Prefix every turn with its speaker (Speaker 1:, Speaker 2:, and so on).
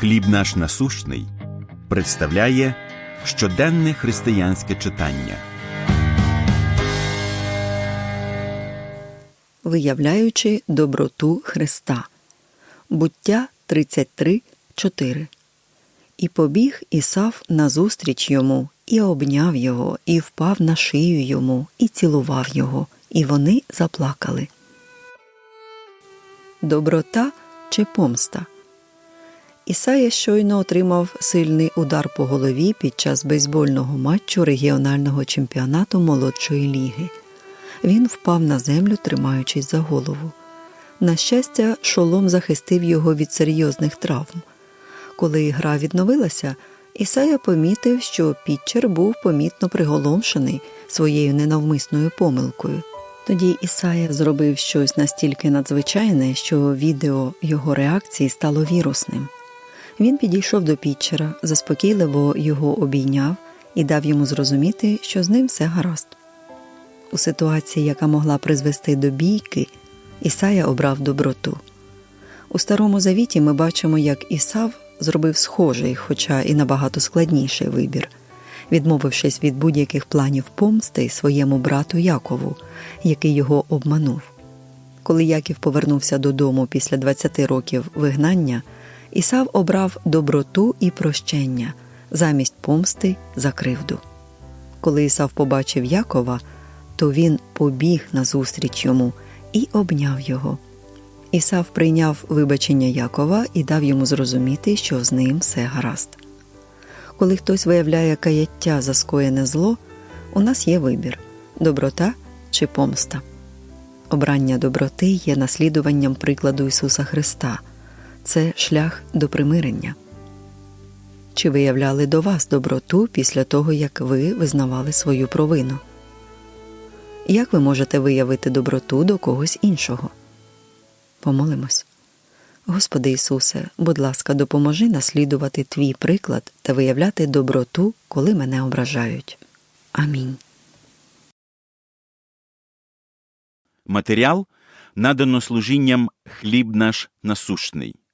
Speaker 1: Хліб наш насущний представляє щоденне християнське читання.
Speaker 2: виявляючи доброту Христа. Буття 33.4 І побіг Ісав назустріч йому, і обняв його, і впав на шию йому, і цілував його, і вони заплакали. Доброта чи помста? Ісая щойно отримав сильний удар по голові під час бейсбольного матчу регіонального чемпіонату молодшої ліги. Він впав на землю, тримаючись за голову. На щастя, шолом захистив його від серйозних травм. Коли гра відновилася, Ісая помітив, що Пітчер був помітно приголомшений своєю ненавмисною помилкою. Тоді Ісая зробив щось настільки надзвичайне, що відео його реакції стало вірусним. Він підійшов до Пітчера, заспокійливо його обійняв і дав йому зрозуміти, що з ним все гаразд. У ситуації, яка могла призвести до бійки, Ісая обрав доброту. У Старому Завіті ми бачимо, як Ісав зробив схожий, хоча і набагато складніший вибір, відмовившись від будь-яких планів помсти своєму брату Якову, який його обманув. Коли Яків повернувся додому після 20 років вигнання, Ісав обрав доброту і прощення замість помсти за кривду. Коли Ісав побачив Якова, то він побіг назустріч йому і обняв його. Ісав прийняв вибачення Якова і дав йому зрозуміти, що з ним все гаразд. Коли хтось виявляє каяття за скоєне зло, у нас є вибір доброта чи помста. Обрання доброти є наслідуванням прикладу Ісуса Христа, це шлях до примирення. Чи виявляли до вас доброту після того, як ви визнавали свою провину? Як ви можете виявити доброту до когось іншого? Помолимось. Господи Ісусе, будь ласка, допоможи наслідувати Твій приклад та виявляти доброту, коли мене ображають. Амінь.
Speaker 1: Матеріал надано служінням Хліб наш насущний